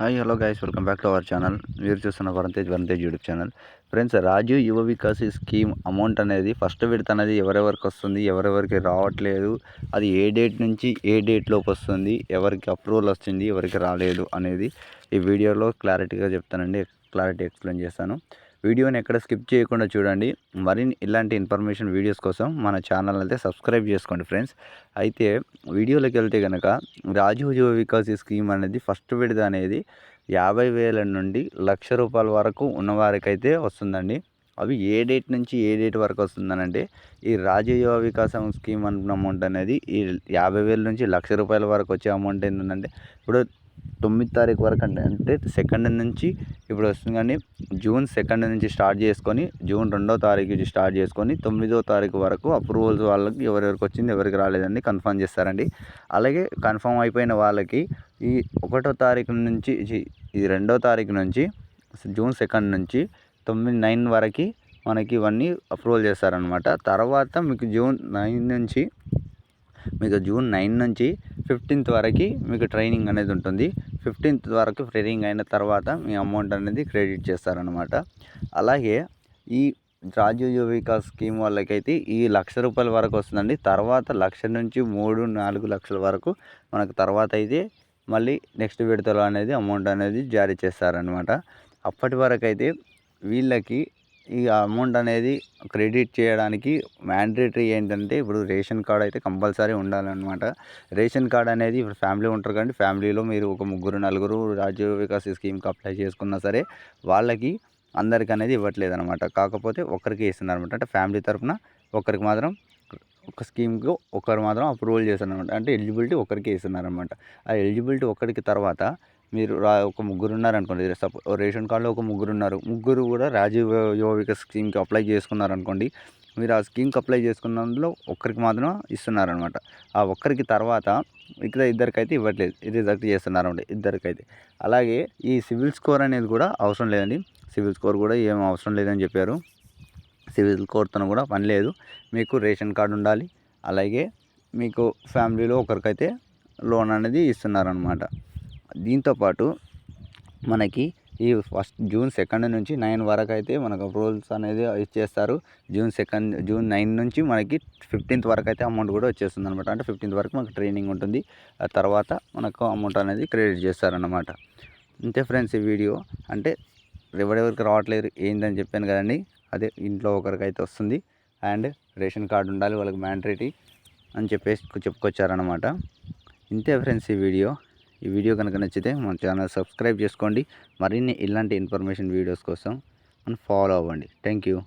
Hi hello guys welcome back to our channel మీరు చూస్తున్న వరంతేజ్ వరంతేజ్ YouTube channel friends Raju Yuva Vikas scheme amount అనేది first విడత అనేది ఎవరెవరికి వస్తుంది ఎవరెవరికి రావట్లేదు అది ఏ డేట్ నుంచి ఏ డేట్ లోపు వస్తుంది ఎవరికి అప్రూవల్ వస్తుంది ఎవరికి రాలేదు అనేది ఈ వీడియోలో క్లారిటీగా చెప్తానండి క్లారిటీ ఎక్స్ప్లెయిన్ చేస్తాను. వీడియోని ఎక్కడ స్కిప్ చేయకుండా చూడండి. మరిన్ని ఇలాంటి ఇన్ఫర్మేషన్ వీడియోస్ కోసం మన ఛానల్ అయితే సబ్స్క్రైబ్ చేసుకోండి ఫ్రెండ్స్. అయితే వీడియోలోకి వెళ్తే కనుక రాజీవ్ యువ వికాస్ స్కీమ్ అనేది ఫస్ట్ విడత అనేది యాభై వేల నుండి లక్ష రూపాయల వరకు ఉన్నవారికైతే వస్తుందండి. అవి ఏ డేట్ నుంచి ఏ డేట్ వరకు వస్తుందనంటే ఈ రాజీవ్ యువ వికాసం స్కీమ్ అనుకున్న అమౌంట్ అనేది ఈ యాభై వేల నుంచి లక్ష రూపాయల వరకు వచ్చే అమౌంట్ ఏంటంటే ఇప్పుడు తొమ్మిది తారీఖు వరకు అంటే అంటే సెకండ్ నుంచి ఇప్పుడు వస్తుంది కానీ జూన్ సెకండ్ నుంచి స్టార్ట్ చేసుకొని జూన్ రెండో తారీఖు నుంచి స్టార్ట్ చేసుకొని తొమ్మిదో తారీఖు వరకు అప్రూవల్స్ వాళ్ళకి ఎవరెవరికి వచ్చింది ఎవరికి రాలేదని కన్ఫర్మ్ చేస్తారండి. అలాగే కన్ఫర్మ్ అయిపోయిన వాళ్ళకి ఈ ఒకటో తారీఖు నుంచి ఈ రెండో తారీఖు నుంచి జూన్ సెకండ్ నుంచి తొమ్మిది నైన్ వరకు మనకి ఇవన్నీ అప్రూవల్ చేస్తారనమాట తర్వాత మీకు జూన్ నైన్ నుంచి మీకు జూన్ నైన్ నుంచి ఫిఫ్టీన్త్ వరకు మీకు ట్రైనింగ్ అనేది ఉంటుంది. ఫిఫ్టీన్త్ వరకు ట్రైనింగ్ అయిన తర్వాత మీ అమౌంట్ అనేది క్రెడిట్ చేస్తారనమాట అలాగే ఈ రాజీవ్ యువికా స్కీమ్ వాళ్ళకైతే ఈ లక్ష రూపాయల వరకు వస్తుందండి. తర్వాత లక్ష నుంచి మూడు నాలుగు లక్షల వరకు మనకు తర్వాత అయితే మళ్ళీ నెక్స్ట్ విడతలో అనేది అమౌంట్ అనేది జారీ చేస్తారనమాట అప్పటి వరకు అయితే వీళ్ళకి ఈ అమౌంట్ అనేది క్రెడిట్ చేయడానికి మ్యాండేటరీ ఏంటంటే ఇప్పుడు రేషన్ కార్డ్ అయితే కంపల్సరీ ఉండాలన్నమాట. రేషన్ కార్డ్ అనేది ఇప్పుడు ఫ్యామిలీ ఉంటారు కానీ ఫ్యామిలీలో మీరు ఒక ముగ్గురు నలుగురు రాజ్య వికాస్ స్కీమ్కి అప్లై చేసుకున్నా సరే వాళ్ళకి అందరికి అనేది ఇవ్వట్లేదు అనమాట కాకపోతే ఒకరికి ఇస్తున్నారు అనమాట అంటే ఫ్యామిలీ తరఫున ఒకరికి మాత్రం ఒక స్కీమ్కి ఒకరు మాత్రం అప్రూవల్ చేస్తున్నారు అనమాట అంటే ఎలిజిబిలిటీ ఒకరికి ఇస్తున్నారు అనమాట ఆ ఎలిజిబిలిటీ ఒకరికి తర్వాత మీరు రా ఒక ముగ్గురు ఉన్నారనుకోండి సపో రేషన్ కార్డులో ఒక ముగ్గురు ఉన్నారు ముగ్గురు కూడా రాజీవ్ యువ వికాస్ స్కీమ్కి అప్లై చేసుకున్నారనుకోండి మీరు ఆ స్కీమ్కి అప్లై చేసుకున్నందులో ఒక్కరికి మాత్రం ఇస్తున్నారనమాట. ఆ ఒక్కరికి తర్వాత ఇక్కడ ఇద్దరికైతే ఇవ్వట్లేదు. రిజెక్ట్ చేస్తున్నారండి ఇద్దరికైతే. అలాగే ఈ సివిల్ స్కోర్ అనేది కూడా అవసరం లేదండి. సివిల్ స్కోర్ కూడా ఏం అవసరం లేదని చెప్పారు. సివిల్ స్కోర్తో కూడా పని లేదు. మీకు రేషన్ కార్డు ఉండాలి. అలాగే మీకు ఫ్యామిలీలో ఒకరికైతే లోన్ అనేది ఇస్తున్నారనమాట. దీంతోపాటు మనకి ఈ ఫస్ట్ జూన్ సెకండ్ నుంచి నైన్ వరకు అయితే మనకు అప్రూవల్స్ అనేది ఇచ్చేస్తారు. జూన్ సెకండ్ జూన్ నైన్ నుంచి మనకి ఫిఫ్టీన్త్ వరకు అయితే అమౌంట్ కూడా వచ్చేస్తుంది అనమాట అంటే ఫిఫ్టీన్త్ వరకు మనకు ట్రైనింగ్ ఉంటుంది. ఆ తర్వాత మనకు అమౌంట్ అనేది క్రెడిట్ చేస్తారన్నమాట. అంతే ఫ్రెండ్స్ ఈ వీడియో. అంటే ఎవరెవరికి రావట్లేదు ఏందని చెప్పాను కదండి. అదే ఇంట్లో ఒకరికైతే వస్తుంది. అండ్ రేషన్ కార్డు ఉండాలి వాళ్ళకి మ్యాండరేటీ అని చెప్పేసి చెప్పుకొచ్చారనమాట ఇంతే ఫ్రెండ్స్ ఈ వీడియో. ఈ వీడియో కనుక నచ్చితే మన ఛానల్ సబ్స్క్రైబ్ చేసుకోండి. మరిన్ని ఇలాంటి ఇన్ఫర్మేషన్ వీడియోస్ కోసం మనం ఫాలో అవ్వండి. Thank you.